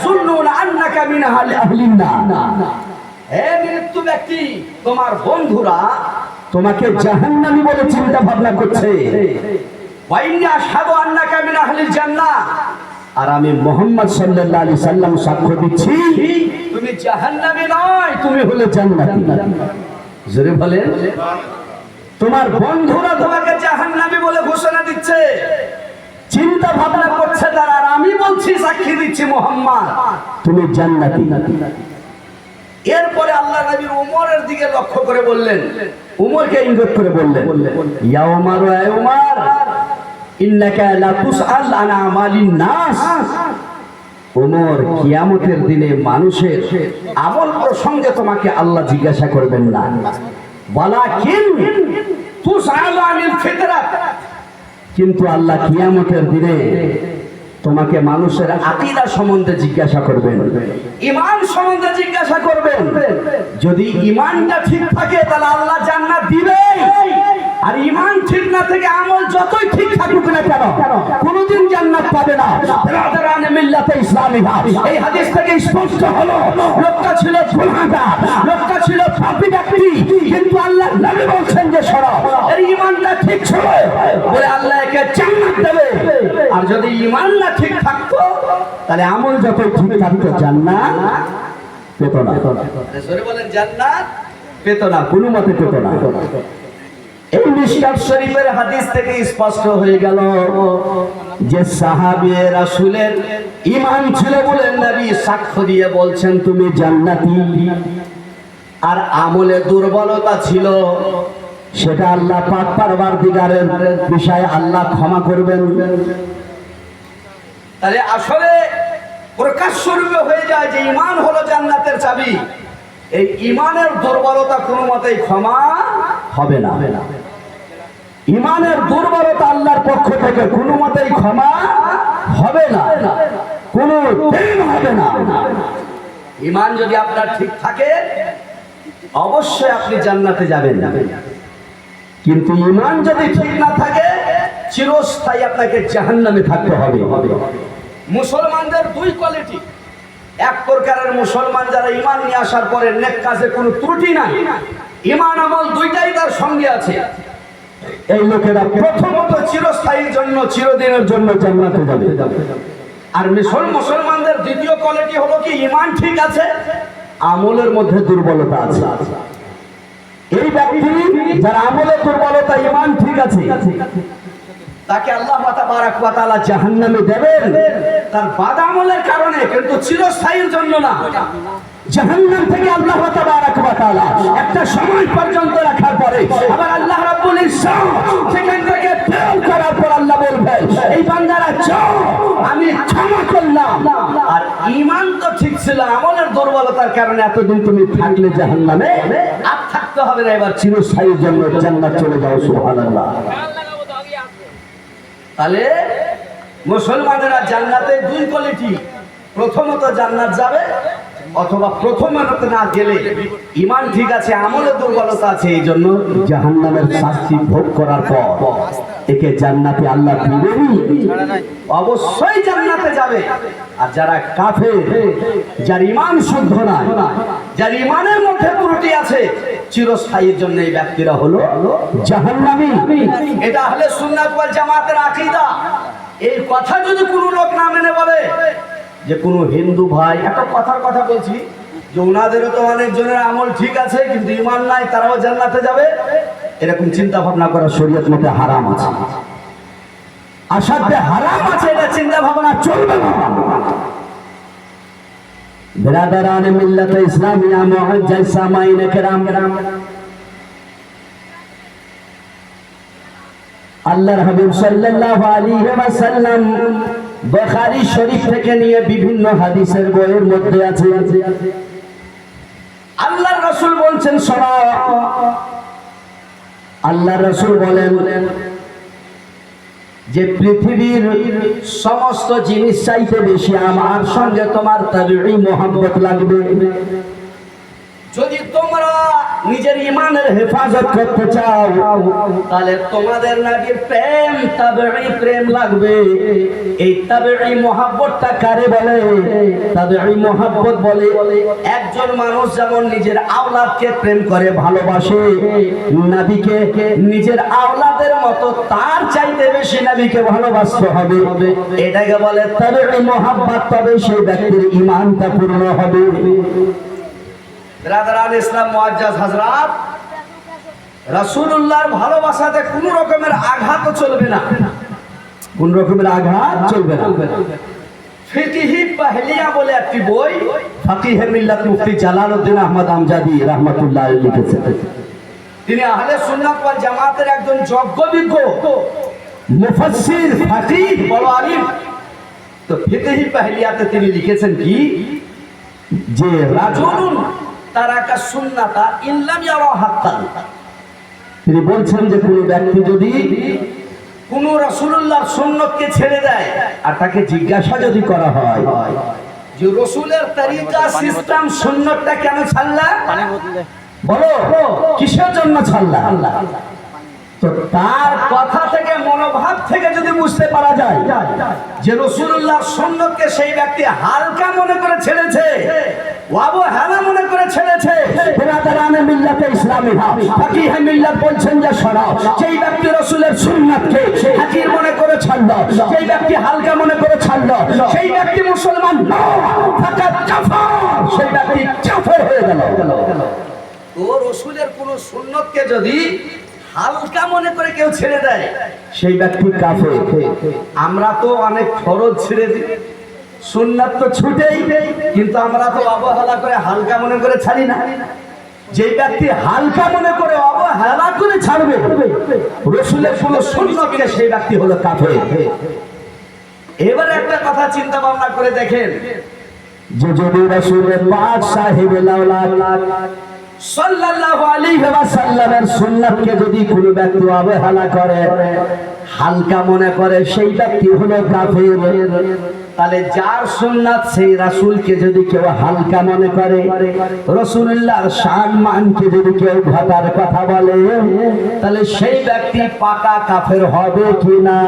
ইয়াজুন্নুনা আন্নাকা মিন আহলিন হে মৃত্যু ব্যক্তি তোমার বন্ধুরা তোমাকে জাহান্নামী বলে চিন্তা ভাবনা করছে ওয়াইন্নি আশহাদু আন্নাকা মিন আহলিল জান্নাহ। আর আমি মোহাম্মদ সাল্লাল্লাহু আলাইহি সাল্লাম সাক্ষ্য দিচ্ছি তুমি জাহান্নামী নয় তুমি হলে জান্নাতি। জোরে বলেন। তোমার বন্ধুরা তোমাকে জাহান্নামী বলে ঘোষণা দিচ্ছে। চিন্তা ভাবনা আমি বলছি সাক্ষী দিচ্ছি মোহাম্মদ। তুমি জান্নাতি। এরপরে আল্লাহ নবীর উমরের দিকে লক্ষ্য করে বললেন। উমরকে ইঙ্গিত করে বললেন ইয়া উমার ওয়া উমার ইন্নাকা লা তুসআল আন আমালিন নাস। উমর কিয়ামতের দিনে মানুষের আমল প্রসঙ্গে তোমাকে আল্লাহ জিজ্ঞাসা করবেন না। ওয়ালাকিন তুসআলু আনিল ফিতরাত কিন্তু আল্লাহ কিয়ামতের দিনে তোমাকে মানুষের আকীদা সম্বন্ধে জিজ্ঞাসা করবেন। ইমান সম্বন্ধে জিজ্ঞাসা করবেন। যদি ইমানটা ঠিক থাকে, তাহলে আল্লাহ জান্নাত দিবে আর ইমান ঠিক না থেকে আমল যতই ঠিক থাকুক না কেন, কোনদিন জান্নাত পাবে না। ব্রাদারান মিল্লাতে ইসলামিহা এই হাদিস থেকে স্পষ্ট হলো, লোকটা ছিল গুনাহগার, লোকটা ছিল পাপী ব্যক্তি। কিন্তু আল্লাহ নবী বলছেন যে, সরো, এর ইমানটা ঠিক ছিল বলে আল্লাহ একে জান্নাত দেবে। যদি ইমান না ঠিক থাকতো তাহলে আমল যতই ঠিক থাকতো জান্নাত পেত না। বলেন জান্নাত পেত না কোনো মতে পেত না। এই মিশকাত শরীফের হাদিস থেকে স্পষ্ট হয়ে গেল যে সাহাবি রাসূলের ইমান ছিল বলে নবী সাক্ষ্য দিয়ে বলছেন তুমি জান্নাতি। আর আমলে দুর্বলতা ছিল সেটা আল্লাহ পাক পারবার দিগারের বিষয়ে আল্লাহ ক্ষমা করবেন। তাহলে আসলে প্রকাশ্য রূপে হয়ে যায় যে ইমান হলো জান্নাতের চাবি। এই ইমানের দুর্বলতা কোনো মতেই ক্ষমা হবে না। ইমানের দুর্বলতা আল্লাহর পক্ষ থেকে কোনো মতেই ক্ষমা হবে না। কোনো হবে না। ইমান যদি আপনার ঠিক থাকে, অবশ্যই আপনি জান্নাতে যাবেন। কিন্তু ইমান যদি ঠিক না থাকে, চিরস্থায়ী আপনাকে জাহান্নামে থাকতে হবে। মুসলমানদের দুই কোয়ালিটি এক প্রকারের মুসলমান যারা ইমান নিয়ে আসার পরে নেক কাজে কোনো ত্রুটি নাই। ইমান আমল দুইটাই তার সঙ্গে আছে। এই লোকেরা প্রথমত চিরস্থায়ীর জন্য, চিরদিনের জন্য জান্নাতে যাবে। আর মিশর মুসলমানদের দ্বিতীয় কোয়ালিটি হলো কি ইমান ঠিক আছে, আমলের মধ্যে দুর্বলতা আছে। এই ব্যক্তি যার আমলে দুর্বলতা ইমান ঠিক আছে, তাকে আল্লাহ তাআলা জাহান্নামে দেবেন। তার বাদ আমলের কারণে কিন্তু চিরস্থায়ীর জন্য না। জাহান্নাম থেকে আল্লাহ তাআলা একটা সময় পর্যন্ত রাখার পরে আবার আল্লাহ রাব্বুল ইজ্জত সেখান থেকে বের করার পর আল্লাহ বলবেন এই বান্দারা চল আমি ক্ষমা করলাম। আর ইমান তো ঠিক ছিল, আমলের দুর্বলতার কারণে এতদিন তুমি থাকলে জাহান্নামে। আর থাকতে হবে না, এবার চিরস্থায়ীর জন্য জান্নাত চলে যাও, সুবহানাল্লাহ। তাহলে মুসলমানেরা জান্নাতে দুই কোয়ালিটি প্রথমত জান্নাত যাবে, অথবা প্রথম প্রথমত না গেলে ইমান ঠিক আছে, আমলে দুর্বলতা আছে এই জন্য জাহান্নামের শাস্তি ভোগ করার পর একে জান্নাতে আল্লাহ দিবেনই। অবশ্যই জান্নাতে যাবে। আর যারা কাফের, যার ইমান শুদ্ধ না যার ইমানের মধ্যে ত্রুটি আছে, চিরস্থায়ীর জন্য এই ব্যক্তিরা হলো জাহান্নামী। এটা হলে সুন্নাত ওয়াল জামাতের আকীদা। এই কথা যদি কোনো লোক না মেনে বলে যে কোনো হিন্দু ভাই একটা কথার কথা বলছি যে ওনাদেরও তো অনেক জনের আমল ঠিক আছে কিন্তু ইমান নাই তারাও জান্নাতে যাবে এরকম চিন্তা ভাবনা করা শরীয়ত মতে হারাম আছে আসাধ্যে হারাম আছে এটা চিন্তা ভাবনা চলবে না برادران ملت اسلامیہ معجل سامعین کرام আল্লাহর হাবিব সাল্লাল্লাহু আলাইহি ওয়াসাল্লাম বুখারী শরীফ থেকে নিয়ে বিভিন্ন হাদিসের বইয়ের মধ্যে আছে। আল্লাহ রসুল বলছেন, শোনো। আল্লাহ রাসূল বলেন যে পৃথিবীর সমস্ত জিনিস চাইতে বেশি আমার সঙ্গে তোমার তাবিঈ মোহাম্মত লাগবে। যদি তোমরা নিজের ইমানের হেফাজত করতে চাও, তাহলে তোমাদের নাকি প্রেম, তাবেঈ প্রেম লাগবে। এই তাবেঈ মহাব্বতটা কারে বলে? তাবেঈ মহাব্বত বলে, একজন মানুষ যেমন নিজের আওলাদকে প্রেম করে, ভালোবাসে, নবীকে নিজের আওলাদের মতো, তার চাইতে বেশি নাবিকে ভালোবাসতে হবে। এটাকে বলে তাবেঈ মহাব্বত তবে সেই ব্যক্তির ইমানটা পূর্ণ হবে। ব্রাদারান ইসলাম মুআজ্জাজ হযরত, রাসূলুল্লাহর ভালোবাসাতে কোন রকমের আঘাত চলবে না। কোন রকমের আঘাত চলবে না। ফিকহি পাহলিয়া বলে একটি বই, ফাকিহে মিল্লাত মুফতি জালালউদ্দিন আহমদ আমজাদি রাহমাতুল্লাহ লিখেছেন তিনি আহলে সুন্নাত ওয়াল জামাতের একজন যোগ্যবিজ্ঞ মুফাসসির ফাকিহ বড় আলিম। তো ফিকহি পাহলিয়াতে তিনি লিখেছেন কি? যে রাজুলুন তারাকা সুন্নাতা ইল্লাম ইয়ারা হাক্কান। তিনি বলছেন যে কোনো ব্যক্তি যদি কোন রাসূলুল্লাহর সুন্নতকে ছেড়ে দেয় আর তাকে জিজ্ঞাসা যদি করা হয় যে রসুলের তরিকা সিস্টেম সুন্নতটা কেন ছাড়লা? বলো কিসের জন্য ছাড়লা? তো তার কথা থেকে মনোভাব থেকে যদি বুঝতে পারা যায় যে রসুল্লাহর সুন্নতকে সেই ব্যক্তি হালকা মনে করে ছেড়েছে অবহেলা মনে করে ছেড়েছে। বেরাদারানে মিল্লাতে ইসলামী মিল্লাত বলছেন যে শোনাও যেই ব্যক্তি রসুলের সুন্নাতকে হাকির মনে করে ছাড়লো যেই ব্যক্তি হালকা মনে করে ছাড়লো সেই ব্যক্তি মুসলমান কাফার। সেই ব্যক্তি কাফের হয়ে গেল। তো রসুলের কোন সুন্নতকে যদি হালকা মনে করে কেউ ছেড়ে দেয় সেই ব্যক্তি কাফের। আমরা তো অনেক ফরজ ছেড়ে দিই। সুন্নাত তো ছুটেই, কিন্তু আমরা তো অবহেলা করে হালকা মনে করে ছাড়ি না। যেই ব্যক্তি হালকা মনে করে অবহেলা করে ছাড়বে, রসুলের কোন সুন্নতকে সেই ব্যক্তি হলো কাফের। এবার একটা কথা চিন্তা ভাবনা করে দেখেন। যে যদি রসুলের পাক সাহেব সাল্লাল্লাহু আলাইহি ওয়াসাল্লামের সুন্নাতকে যদি কোনো ব্যক্তি অবহেলা করে হালকা মনে করে, সেই ব্যক্তি হলো কাফের। তাহলে যার সুন্নাত, সেই রাসূলকে যদি কেউ হালকা মনে করে রসুল্লাহর শান মানকে যদি কেউ ঘটার কথা বলে, তাহলে সেই ব্যক্তি পাকা কাফের হবে কিনা